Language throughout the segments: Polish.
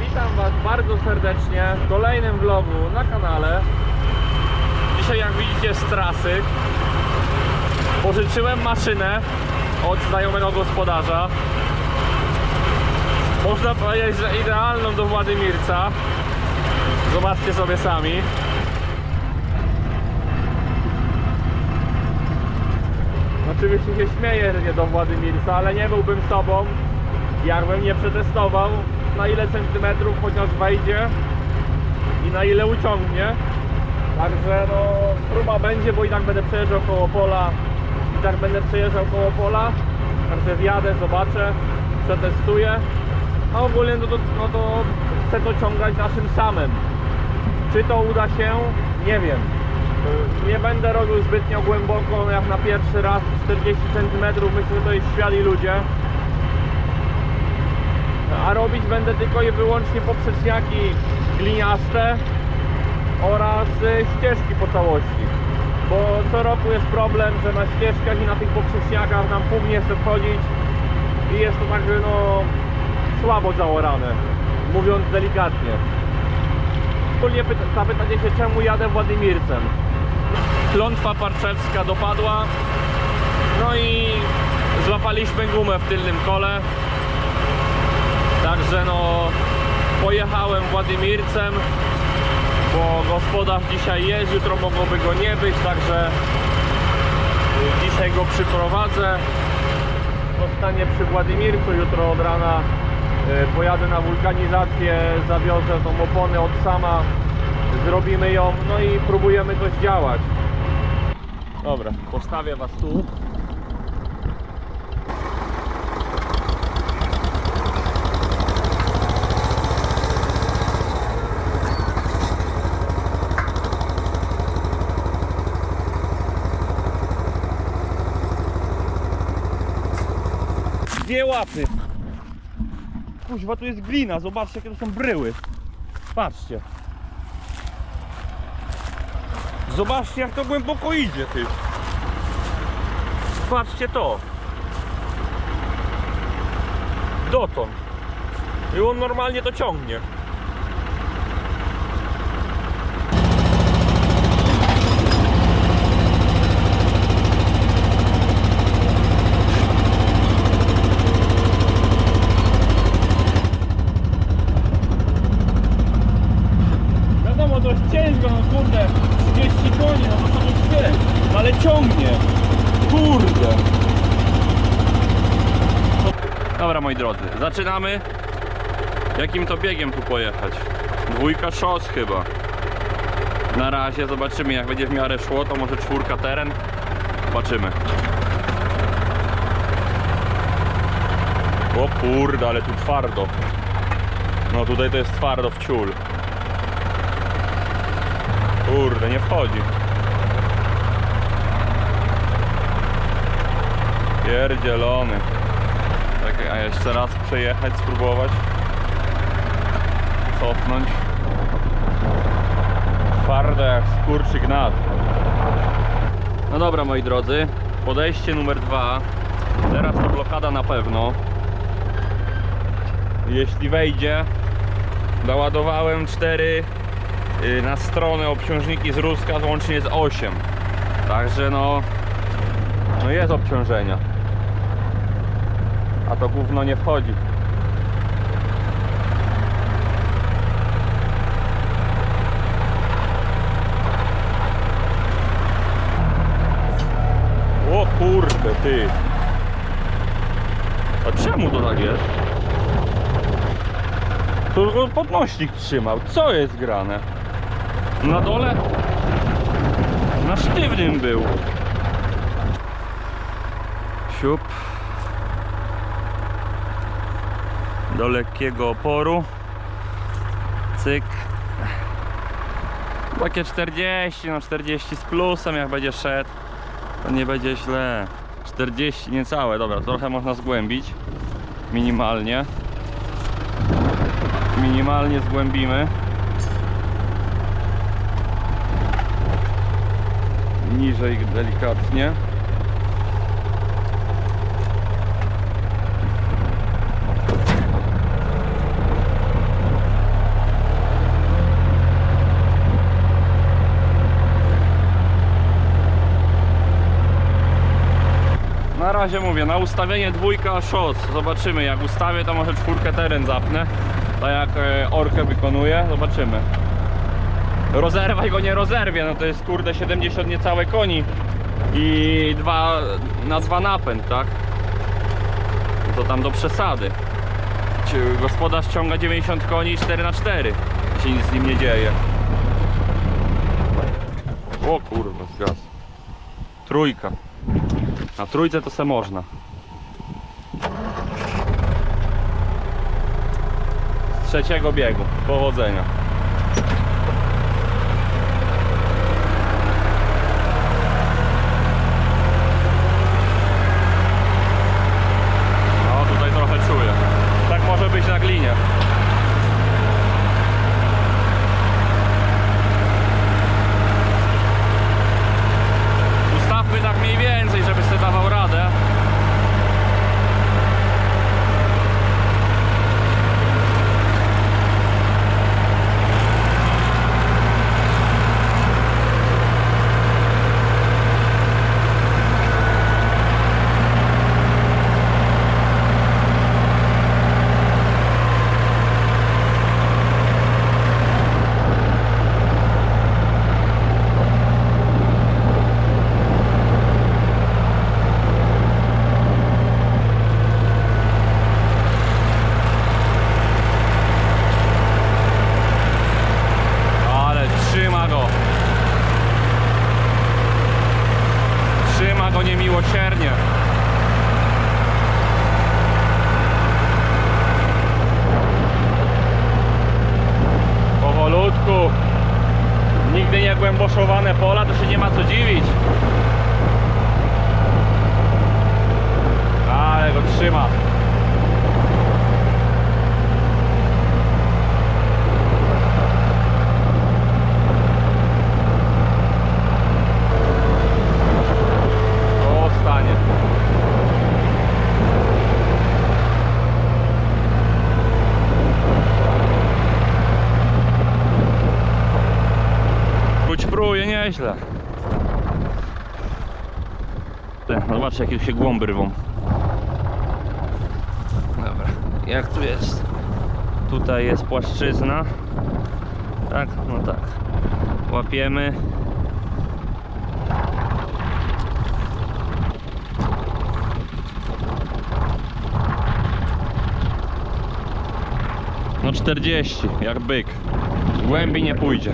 witam Was bardzo serdecznie w kolejnym vlogu na kanale. Dzisiaj jak widzicie z trasy pożyczyłem maszynę od znajomego gospodarza. Można powiedzieć, że idealną do Władimirca. Zobaczcie sobie sami. Oczywiście się śmieję, że nie do Władimirca, ale nie byłbym sobą, jakbym nie przetestował na ile centymetrów chociaż wejdzie i na ile uciągnie. Także no próba będzie, bo i tak będę przejeżdżał koło pola i tak będę przejeżdżał koło pola. Także wjadę, zobaczę, przetestuję. A ogólnie no to, no to chcę to ciągać naszym samym. Czy to uda się? Nie wiem. Nie będę robił zbytnio głęboko, jak na pierwszy raz 40 cm, myślę, że to jest świat i ludzie. A robić będę tylko i wyłącznie poprzeczniaki gliniaste oraz y, ścieżki po całości. Bo co roku jest problem, że na ścieżkach i na tych poprzeczniakach nam pół nie chce wchodzić i jest to tak no słabo zaorane, mówiąc delikatnie. Ogólnie pyta- zapytacie się czemu jadę Władimircem. Klątwa Parczewska dopadła, no i złapaliśmy gumę w tylnym kole. Także no pojechałem Władimircem, bo gospodarz dzisiaj jest, jutro mogłoby go nie być, także dzisiaj go przyprowadzę. Zostanie przy Władimircu, jutro od rana y, pojadę na wulkanizację, zawiozę tą oponę od sama, zrobimy ją, no i próbujemy coś działać. Dobra, postawię Was tu. Łapy. Kuźwa, tu jest glina, zobaczcie jakie to są bryły. Patrzcie. Zobaczcie jak to głęboko idzie, ty. Patrzcie to. Dotąd. I on normalnie to ciągnie. Wiadomo, to jest ciężko, no kurde, 30 koni, no to są dwie, ale ciągnie. Kurde. Dobra, moi drodzy, zaczynamy. Jakim to biegiem tu pojechać? Dwójka szos chyba. Na razie zobaczymy, jak będzie w miarę szło, to może czwórka teren. Zobaczymy. O kurde, ale tu twardo. No tutaj to jest twardo w ciul. Kurde, nie wchodzi. Pierdzielony. A jeszcze raz przejechać, spróbować. Cofnąć. Twarde jak skurczyk nad. No dobra, moi drodzy. Podejście numer dwa. Teraz to blokada na pewno. Jeśli wejdzie, doładowałem cztery y, na stronę obciążniki z Ruska łącznie jest 8 także no no jest obciążenia a to gówno nie wchodzi o kurde ty a czemu to tak jest? Go podnośnik trzymał. Co jest grane? Na dole? Na sztywnym był. Siup. Do lekkiego oporu. Cyk. Takie 40, no 40 z plusem jak będzie szedł, to nie będzie źle. 40 niecałe, dobra, trochę można zgłębić. Minimalnie minimalnie zgłębimy niżej delikatnie razie mówię, na ustawienie dwójka szos. Zobaczymy, jak ustawię, to może czwórkę teren zapnę. Tak jak e, orkę wykonuję, zobaczymy. Rozerwaj go nie rozerwie, no to jest kurde 70 niecałe koni i dwa, na dwa napęd, tak? To tam do przesady. Gospodarz ciąga 90 koni i 4 na 4 się nic z nim nie dzieje. O kurwa, zgas. Trójka. Na trójce to se można. Z trzeciego biegu. Powodzenia. No tutaj trochę czuję. Tak może być na glinie. Ustawmy tak mniej więcej, żeby sobie dawał radę. Ale trzyma go. Trzyma go niemiłosiernie. Powolutku. Nigdy nie głęboszowane pola, to się nie ma co dziwić. Ale go trzyma. Nieźle. Zobaczcie jakie tu się głąby rwą. Dobra, jak tu jest? Tutaj jest płaszczyzna. Tak, no tak. Łapiemy. No 40, jak byk. Głębiej nie pójdzie.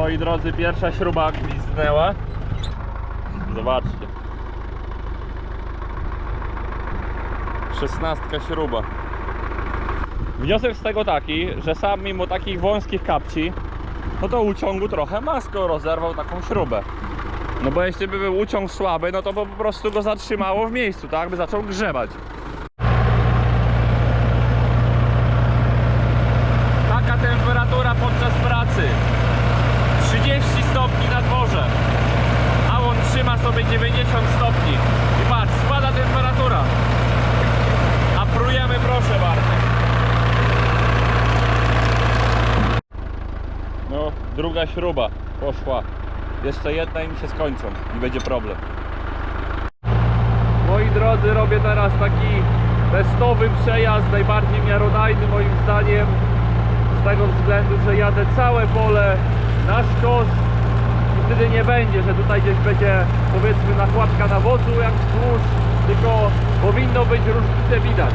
Moi drodzy, pierwsza śruba gwizdnęła. Zobaczcie. Szesnastka śruba. Wniosek z tego taki, że sam mimo takich wąskich kapci, no to uciągu trochę ma, skoro rozerwał taką śrubę. No bo jeśli by był uciąg słaby, no to po prostu go zatrzymało w miejscu, tak? By zaczął grzebać. Taka temperatura podczas pracy. 30 stopni na dworze. A on trzyma sobie 90 stopni. I patrz, spada temperatura. A prujemy proszę bardzo. No, druga śruba poszła. Jeszcze jedna i mi się skończą i będzie problem. Moi drodzy, robię teraz taki testowy przejazd, najbardziej miarodajny moim zdaniem. Z tego względu, że jadę całe pole na sztos i wtedy nie będzie, że tutaj gdzieś będzie powiedzmy nakładka nawozu jak wzdłuż, tylko powinno być różnicę widać.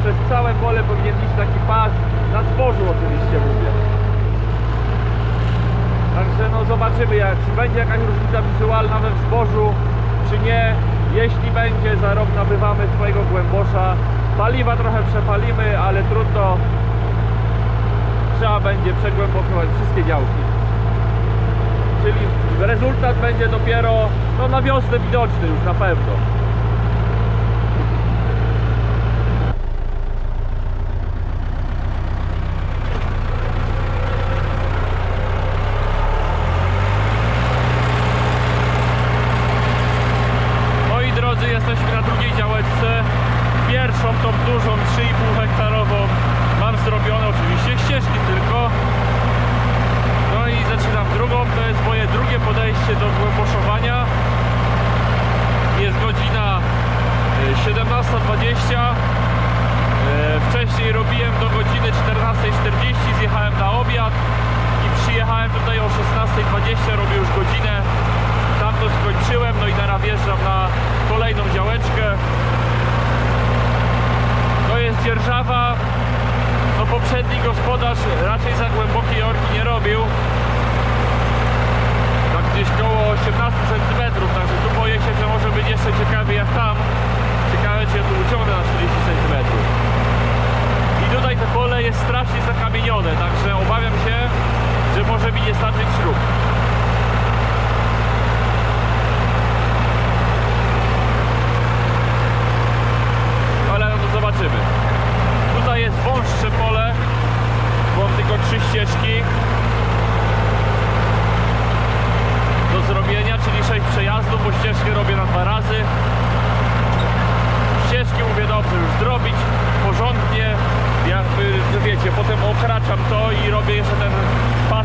Przez całe pole powinien iść taki pas, na zbożu oczywiście mówię. Także no zobaczymy jak, czy będzie jakaś różnica wizualna we wzbożu, czy nie. Jeśli będzie za rok nabywamy swojego głębosza, paliwa trochę przepalimy, ale trudno. Trzeba będzie przegłębokować wszystkie działki. Czyli rezultat będzie dopiero no, na wiosnę widoczny już na pewno. Moi drodzy, jesteśmy na drugiej działeczce. Pierwszą, tą dużą, 3,5 hektarową mam zrobione, oczywiście ścieżki tylko. No i zaczynam drugą, to jest moje drugie podejście do głęboszowania. Jest godzina y, 17.20. E, Wcześniej robiłem do godziny 14.40, zjechałem na obiad i przyjechałem tutaj o 16.20, robię już godzinę. Tam to skończyłem, no i teraz wjeżdżam na kolejną działeczkę. To jest dzierżawa. No poprzedni gospodarz raczej za głębokiej orki nie robił. Tak gdzieś koło 18 cm, także tu boję się, że może być jeszcze ciekawie jak tam. Ciekawe czy tu uciągnę na 40 cm. I tutaj to pole jest strasznie zakamienione, także obawiam się, że może mi nie starczyć śrub. Ale no to zobaczymy. Tutaj jest wąższe pole, bo mam tylko trzy ścieżki do zrobienia, czyli sześć przejazdów, bo ścieżkę robię na dwa razy. Ścieżki mówię dobrze już zrobić porządnie, jakby, no wiecie, potem okraczam to i robię jeszcze ten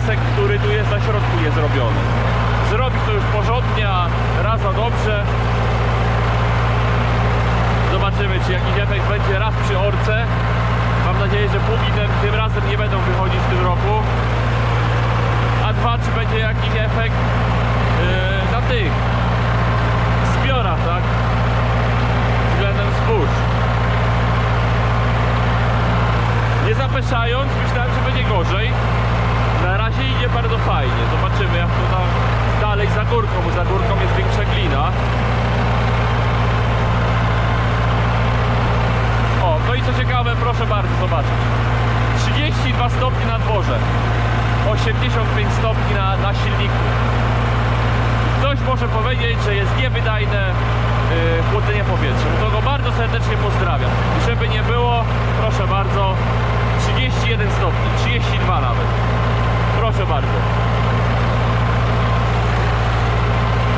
pasek, który tu jest na środku niezrobiony. Zrobić to już porządnie, a raz za dobrze. Zobaczymy, czy jakiś efekt będzie raz przy orce. Mam nadzieję, że pługi tym, tym razem nie będą wychodzić w tym roku. A dwa, czy będzie jakiś efekt yy, na tych zbiorach, tak? Względem zbóż. Nie zapeszając, myślałem, że będzie gorzej. Razie idzie bardzo fajnie. Zobaczymy, jak to tam dalej za górką, bo za górką jest większa glina. O, no i co ciekawe, proszę bardzo zobaczyć. 32 stopni na dworze. 85 stopni na, na silniku. Ktoś może powiedzieć, że jest niewydajne yy, chłodzenie powietrza. To go bardzo serdecznie pozdrawiam. I żeby nie było, proszę bardzo, 31 stopni, 32 nawet. Proszę bardzo.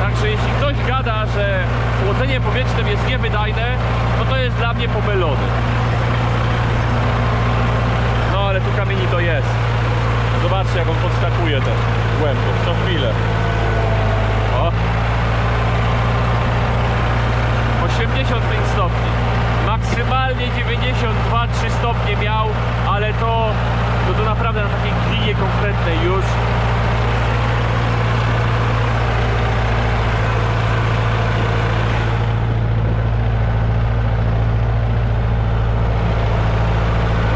Także jeśli ktoś gada, że chłodzenie powietrzem jest niewydajne, no to jest dla mnie pomylony. No ale tu kamieni to jest. Zobaczcie jak on podskakuje ten głęboko, co chwilę. O. 85 stopni. Maksymalnie 92-3 stopnie miał, ale to, no to naprawdę na konkretnej już.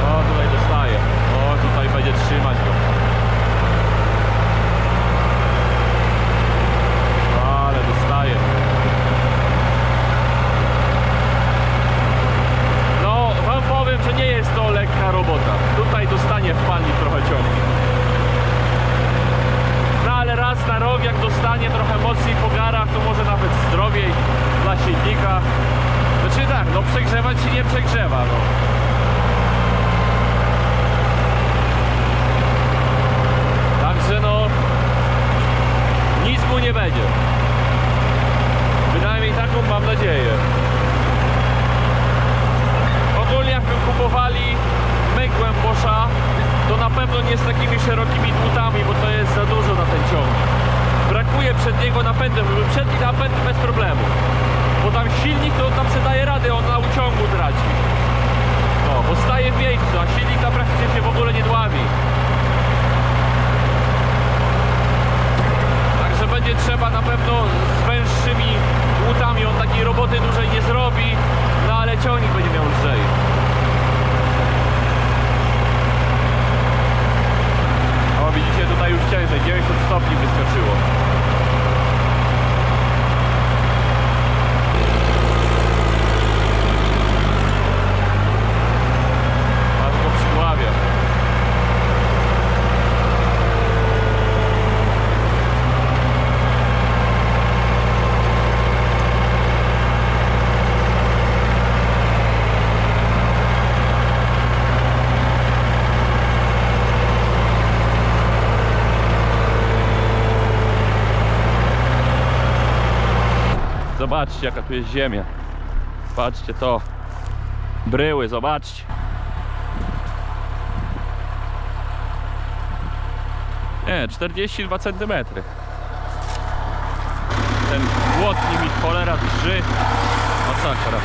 O, tutaj dostaje. O, tutaj będzie trzymać go. Ale dostaje. No, wam powiem, że nie jest to lekka robota. Tutaj dostanie w palnik trochę ciągnie. No ale raz na rok, jak dostanie trochę mocniej po garach, to może nawet zdrowiej dla silnika. Znaczy tak, no przegrzewać się nie przegrzewa, no. Także no nic mu nie będzie. Bynajmniej taką mam nadzieję. Ogólnie jakby kupowali my głębosza, to na pewno nie z takimi szerokimi dłutami, bo to jest za dużo na ten ciągnik. Brakuje przedniego napędu, żeby przedni napęd bez problemu. Bo tam silnik to tam se daje radę, on na uciągu traci. No, bo staje w miejscu, a silnik tam praktycznie się w ogóle nie dławi. Także będzie trzeba na pewno z węższymi łutami, on takiej roboty dużej nie zrobi, no ale ciągnik będzie miał lżej. O widzicie tutaj już ciężej, 90 stopni wyskoczyło. Zobaczcie jaka tu jest ziemia. Patrzcie to. Bryły, zobaczcie. Nie, 42 cm. Ten błotnik mi cholera drży. Masakra.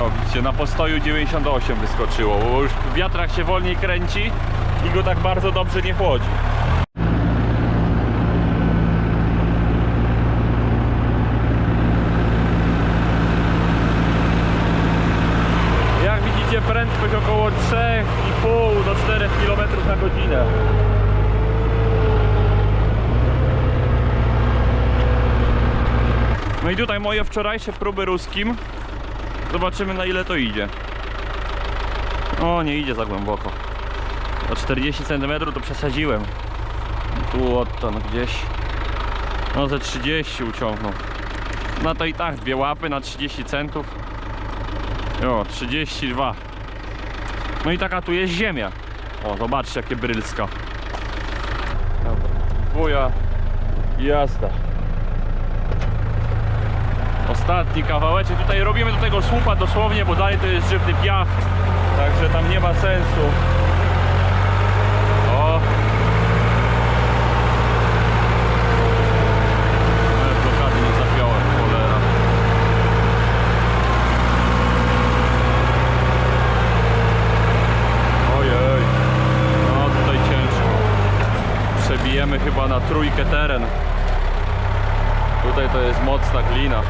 O, widzicie, na postoju 98 wyskoczyło, bo już w wiatrach się wolniej kręci i go tak bardzo dobrze nie chłodzi. Jak widzicie prędkość około 3,5 do 4 km na godzinę. No i tutaj moje wczorajsze próby ruskim. Zobaczymy na ile to idzie. O, nie idzie za głęboko. O 40 cm to przesadziłem. Tu odtąd gdzieś. No ze 30 uciągnął. No to i tak dwie łapy na 30 centów. O, 32. No i taka tu jest ziemia. O, zobaczcie jakie brylska. Dobra, wuja jazda. Ostatni kawałeczek. Tutaj robimy do tego słupa dosłownie, bo dalej to jest żywny piach. Także tam nie ma sensu. O! Ale blokady nie zapiąłem, cholera. Ojej. No tutaj ciężko. Przebijemy chyba na trójkę teren. Tutaj to jest mocna glina.